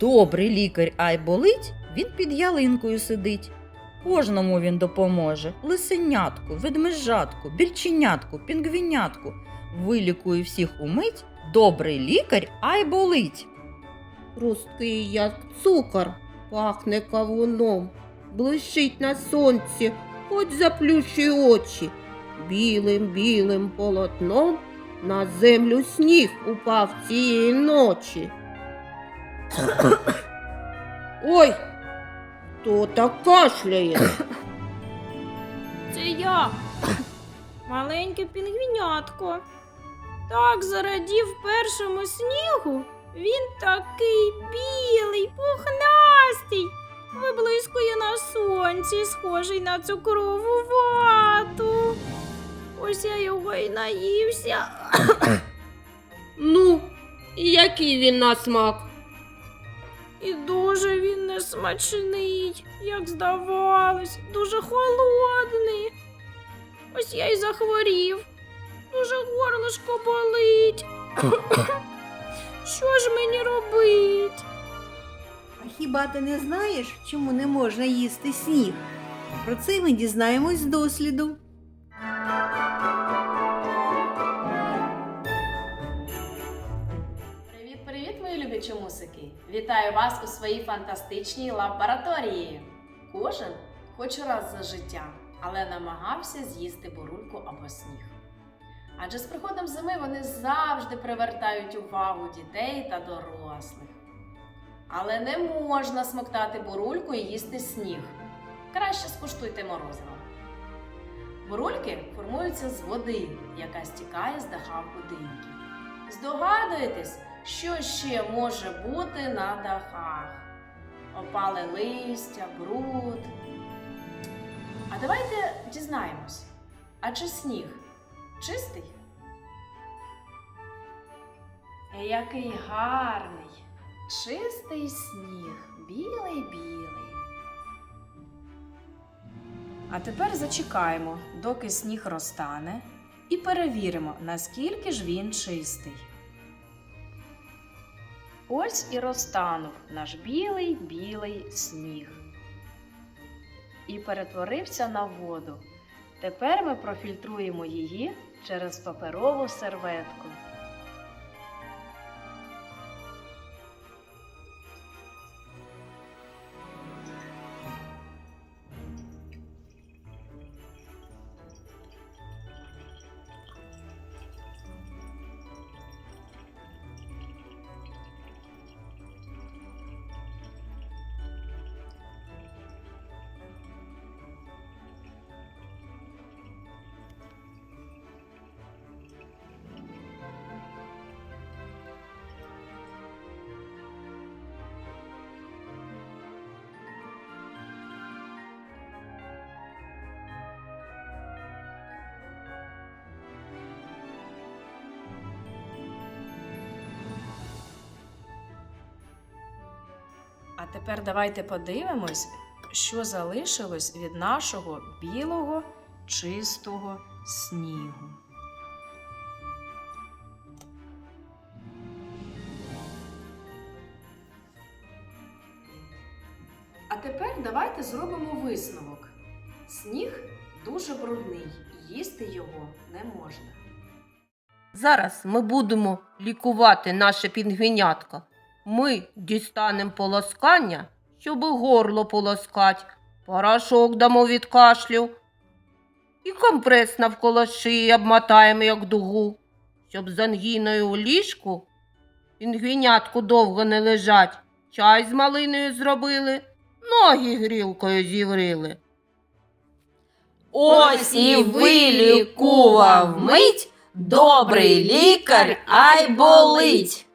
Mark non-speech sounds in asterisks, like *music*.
Добрий лікар ай болить, він під ялинкою сидить. Кожному він допоможе лисенятку, ведмежатку, більченятку, пінгвінятку. Вилікує всіх умить. Добрий лікар ай болить. Русткий, як цукор, пахне кавуном, блищить на сонці, хоч заплющуй очі. Білим білим полотном на землю сніг упав цієї ночі. Ой, хто так кашляє? Це я, маленьке пінгвінятко. Так зарадів першому снігу. Він такий білий, пухнастий, виблискує на сонці, схожий на цукрову вату. Ось я його й наївся. Ну, і який він на смак? І дуже він несмачний, як здавалось, дуже холодний. Ось я й захворів. Дуже горлишко болить. *coughs* Що ж мені робить? А хіба ти не знаєш, чому не можна їсти сніг? Про це ми дізнаємось з досліду. Мої! Вітаю вас у своїй фантастичній лабораторії. Кожен хоч раз за життя, але намагався з'їсти бурульку або сніг. Адже з приходом зими вони завжди привертають увагу дітей та дорослих. Але не можна смоктати бурульку і їсти сніг. Краще скуштуйте морозиво. Бурульки формуються з води, яка стікає з даха будинків. Здогадуєтесь, що ще може бути на дахах? Опале листя, бруд. А давайте дізнаємось, а чи сніг чистий? Е, Який гарний, чистий сніг, білий-білий. А тепер зачекаємо, доки сніг розтане, і перевіримо, наскільки ж він чистий. Ось і розтанув наш білий білий сніг. І перетворився на воду. Тепер ми профільтруємо її через паперову серветку. Тепер давайте подивимось, що залишилось від нашого білого чистого снігу. А тепер давайте зробимо висновок. Сніг дуже брудний, їсти його не можна. Зараз ми будемо лікувати наше пінгвінятко. Ми дістанемо полоскання, щоб горло полоскать, порошок дамо від кашлю і компрес навколо шиї обмотаємо як дугу, щоб з ангіною у ліжку пінгвінятку довго не лежать, чай з малиною зробили, ноги грілкою зіврили. Ось і вилікував мить добрий лікар, ай болить.